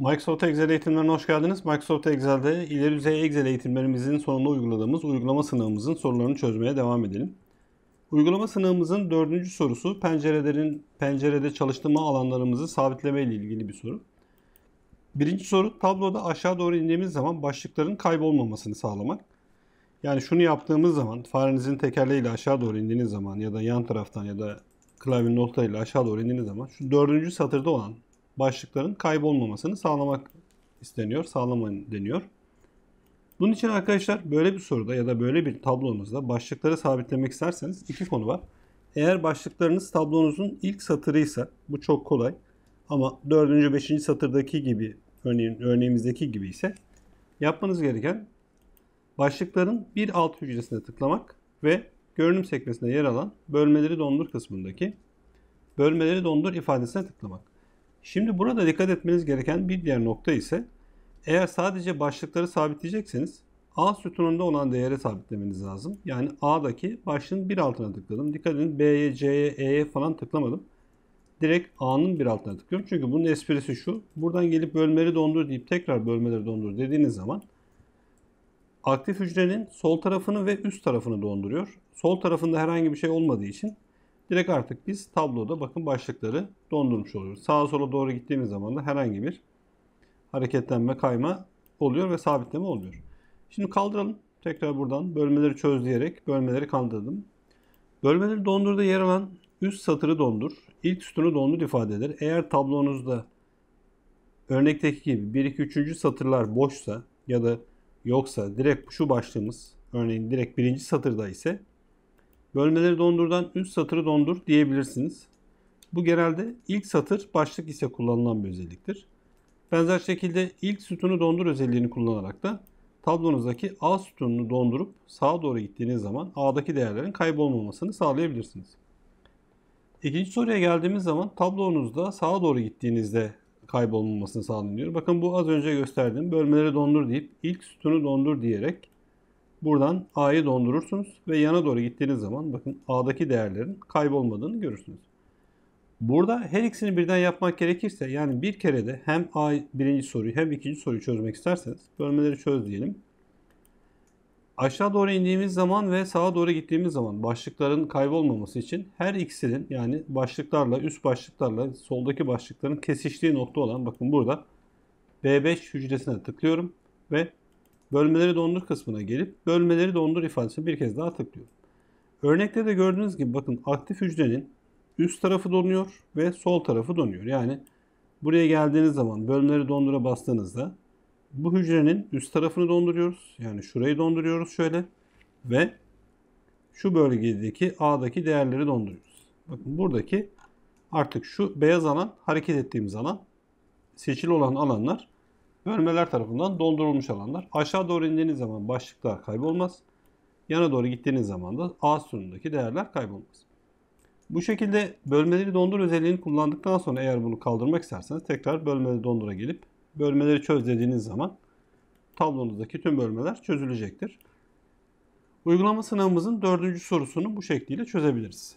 Microsoft Excel eğitimlerine hoş geldiniz. Microsoft Excel'de ileri düzey Excel eğitimlerimizin sonunda uyguladığımız uygulama sınavımızın sorularını çözmeye devam edelim. Uygulama sınavımızın dördüncü sorusu pencerelerin pencerede çalıştırma alanlarımızı sabitleme ile ilgili bir soru. Birinci soru tabloda aşağı doğru indiğimiz zaman başlıkların kaybolmamasını sağlamak. Yani şunu yaptığımız zaman farenizin tekerleğiyle aşağı doğru indiğiniz zaman ya da yan taraftan ya da klavyenin noktalarıyla aşağı doğru indiğiniz zaman şu dördüncü satırda olan başlıkların kaybolmamasını sağlamak isteniyor, sağlamayın deniyor. Bunun için arkadaşlar böyle bir soruda ya da böyle bir tablonuzda başlıkları sabitlemek isterseniz iki konu var. Eğer başlıklarınız tablonuzun ilk satırıysa bu çok kolay. Ama dördüncü, beşinci satırdaki gibi örneğin örneğimizdeki gibi ise yapmanız gereken başlıkların bir alt hücresine tıklamak ve görünüm sekmesinde yer alan bölmeleri dondur kısmındaki bölmeleri dondur ifadesine tıklamak. Şimdi burada dikkat etmeniz gereken bir diğer nokta ise eğer sadece başlıkları sabitleyecekseniz A sütununda olan değere sabitlemeniz lazım. Yani A'daki başlığın bir altına tıkladım. Dikkat edin B'ye, C'ye, E'ye falan tıklamadım. Direkt A'nın bir altına tıklıyorum. Çünkü bunun esprisi şu. Buradan gelip bölmeleri dondur deyip tekrar bölmeleri dondur dediğiniz zaman aktif hücrenin sol tarafını ve üst tarafını donduruyor. Sol tarafında herhangi bir şey olmadığı için direkt artık biz tabloda bakın başlıkları dondurmuş oluyoruz. Sağa sola doğru gittiğimiz zaman da herhangi bir hareketlenme, kayma oluyor ve sabitleme oluyor. Şimdi kaldıralım. Tekrar buradan bölmeleri çöz diyerek bölmeleri kaldırdım. Bölmeleri dondurda yer alan üst satırı dondur, ilk sütunu dondur ifade eder. Eğer tablonuzda örnekteki gibi 1 2 3. satırlar boşsa ya da yoksa direkt şu başlığımız örneğin direkt birinci satırda ise bölmeleri dondurdan üst satırı dondur diyebilirsiniz. Bu genelde ilk satır başlık ise kullanılan bir özelliktir. Benzer şekilde ilk sütunu dondur özelliğini kullanarak da tablonuzdaki A sütununu dondurup sağa doğru gittiğiniz zaman A'daki değerlerin kaybolmamasını sağlayabilirsiniz. İkinci soruya geldiğimiz zaman tablonuzda sağa doğru gittiğinizde kaybolmamasını sağlanıyor. Bakın bu az önce gösterdiğim bölmeleri dondur deyip ilk sütunu dondur diyerek buradan A'yı dondurursunuz ve yana doğru gittiğiniz zaman bakın A'daki değerlerin kaybolmadığını görürsünüz. Burada her ikisini birden yapmak gerekirse yani bir kere de hem A birinci soruyu hem ikinci soruyu çözmek isterseniz bölmeleri çöz diyelim. Aşağı doğru indiğimiz zaman ve sağa doğru gittiğimiz zaman başlıkların kaybolmaması için her ikisinin yani başlıklarla üst başlıklarla soldaki başlıkların kesiştiği nokta olan bakın burada B5 hücresine tıklıyorum ve bölmeleri dondur kısmına gelip bölmeleri dondur ifadesini bir kez daha tıklıyorum. Örnekte de gördüğünüz gibi bakın aktif hücrenin üst tarafı donuyor ve sol tarafı donuyor. Yani buraya geldiğiniz zaman bölmeleri dondura bastığınızda bu hücrenin üst tarafını donduruyoruz. Yani şurayı donduruyoruz şöyle ve şu bölgedeki A'daki değerleri donduruyoruz. Bakın buradaki artık şu beyaz alan hareket ettiğimiz alan seçili olan alanlar bölmeler tarafından doldurulmuş alanlar. Aşağı doğru indiğiniz zaman başlıklar kaybolmaz. Yana doğru gittiğiniz zaman da A sütunundaki değerler kaybolmaz. Bu şekilde bölmeleri dondur özelliğini kullandıktan sonra eğer bunu kaldırmak isterseniz tekrar bölmeleri dondura gelip bölmeleri çöz dediğiniz zaman tablonuzdaki tüm bölmeler çözülecektir. Uygulama sınavımızın dördüncü sorusunu bu şekliyle çözebiliriz.